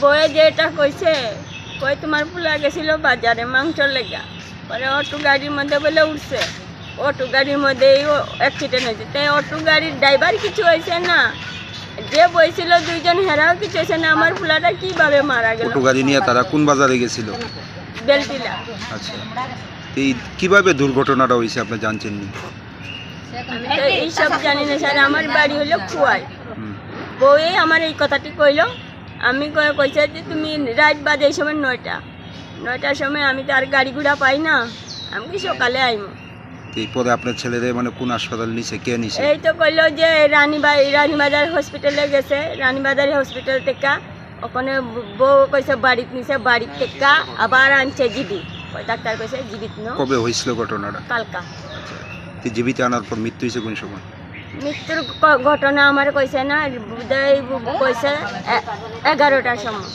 বয়ে যেটা কইছে কই তোমার পোলা গেছিল বাজারে মাংস লেগা। পরে অটো গাড়ির মধ্যে বলে উঠছে অটো গাড়ির মধ্যেই অ্যাক্সিডেন্ট হয়েছে। তাই অটো গাড়ির ড্রাইভার কিছু হয়েছে না। যে বইছিল দুইজন হেরাও কিছু হয়েছে না। আমার পোলাটা কীভাবে মারা গেল? অটো গাড়ি নিয়ে তারা কোন বাজারে গেছিল? বেলটিলা। আচ্ছা। এই কীভাবে দুর্ঘটনাটা হয়েছে আপনি জানছেন নি আমি তো এইসব জানি না স্যার। আমার বাড়ি হলো খুয়াই। বউয়ে আমার এই কথাটি কইলো। আমি কয়ে কইছে যে তুমি রাত বাজে এই সময় নয়টা। নয়টার সময় আমি তো আর গাড়ি ঘোড়া পাই না। আমি কি সকালে আইমো? এরপরে আপনার ছেলেরে মানে কোন হাসপাতাল নিছে কে নিছে? এই তো কইলো যে রানীবাই রানীবাজার হসপিটালে গেছে। রানীবাজার হসপিটাল থেকে ওখানে বউ কইছে বাড়িত নিছে বাড়ির থেকে আবার আনছে জিবি ডাক্তার কইছে জীবিত ন। কবে হয়েছিল ঘটনাটা? কালকা। আচ্ছা জীবিত আনার পর মৃত্যু হয়েছে কোন সময়? মৃত্যুর ঘটনা আমার কইছে না বোধহয় কইছে এগারোটার সময়।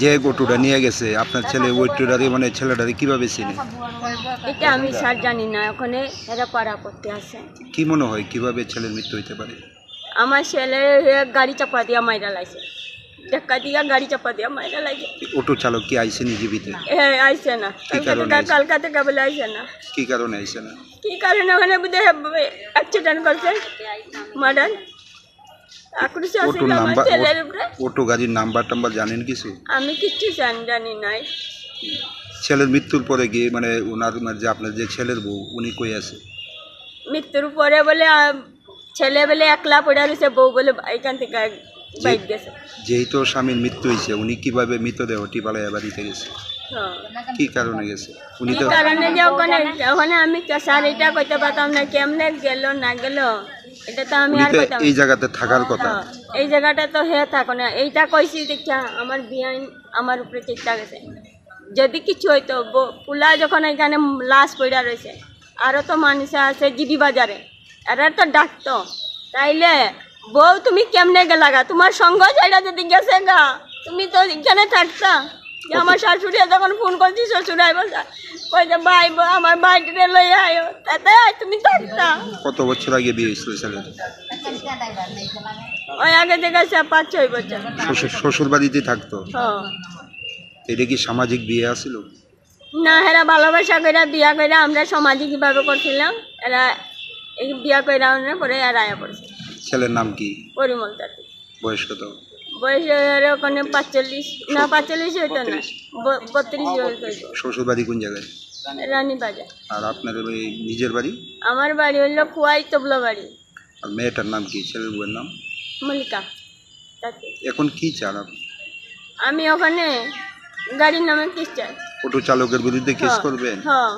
যে অটোটা নিয়ে গেছে আপনার ছেলে ওই টোটারে মানে ছেলেটারে কীভাবে চিনে? এটা আমি স্যার জানি না ওখানে এরা পাড়া করতে আসে কি মনে হয় কীভাবে ছেলের মৃত্যু হইতে পারে? আমার ছেলে গাড়ি চাপা দিয়া মাইরা লাইছে। ধাক্কা দিয়া গাড়ি চাপা দিয়া মাইরা লাইছে অটো চালক কি আইসেনি জীবিতে এ আইছে না কি কালকা কারণে আইছে? কালকা থেকে বলে আইছে না কি কারণে আইসে না কি কারণে ওখানে বুঝে অ্যাক্সিডেন্ট করছে মার্ডার আমার নাম্বার ছেলের উপরে অটো গাড়ির নাম্বার টাম্বার জানেন কিছু আমি কিচ্ছু জানি জানি নাই ছেলের মৃত্যুর পরে গিয়ে মানে ওনার মানে যে আপনার যে ছেলের বউ উনি কই আছে মৃত্যুর পরে বলে আহ, ছেলে বলে একলা পড়ে রয়েছে বউ বলে এখান থেকে যেহেতু স্বামীর মৃত্যু হয়েছে উনি কীভাবে মৃতদেহটি পালাইয়া বাড়িতে গেছে হ্যাঁ। কি কারণে গেছে? উনি এই তো কারণে যে ওখানে ওখানে আমি স্যার এটা কইতে পারতাম না কেমনে গেল না গেল? এটা তো আমি আর কইতাম এই জায়গাতে থাকার কথা। হ্যাঁ, এই জায়গাটা তো হে থাকো না। এইটা কইছি দেখা আমার বিয়ান আমার উপরে চেষ্টা গেছে। যদি কিছু হইতো পুলা যখন এখানে লাশ পড়া রয়েছে আরও তো মানুষ আছে জিবি বাজারে। এরা তো ডাকতো। তাইলে বউ তুমি কেমনে গেলা গা? তোমার সঙ্গ যাইটা যদি গেছে গা। তুমি তো এখানে থাকতা। যে আমার শাশুড়ি যখন ফোন করছি শ্বশুর আইব কই যে ভাই আমার বাইকটা লই আয়ো তাতে তুমি থাকতা। কত বছর আগে বিয়ে হয়েছিল ছেলের? ওই আগে থেকে সে পাঁচ ছয় বছর। শ্বশুর বাড়িতে থাকতো? এটা কি সামাজিক বিয়ে আছিল? না এরা ভালোবাসা করে বিয়া করে আমরা সামাজিকভাবে করছিলাম। এরা এই বিয়া আমরা পরে এরা আয়া পড়ছে। ছেলের নাম কি? পরিমল তাতে বয়স কত? বয়স ওখানে পাঁচচল্লিশ না পাঁচচল্লিশ হইতো না বত্রিশ। শ্বশুর বাড়ি কোন জায়গায়? রানী বাজার আর আপনার ওই নিজের বাড়ি? আমার বাড়ি হইল কুয়াই তবলা বাড়ি। আর মেয়েটার নাম কি? ছেলের বউয়ের নাম? মল্লিকা এখন কি চান আপনি? আমি ওখানে গাড়ির নামে কিস চাই। অটো চালকের বিরুদ্ধে কেস হ্যাঁ, করবেন? হ্যাঁ।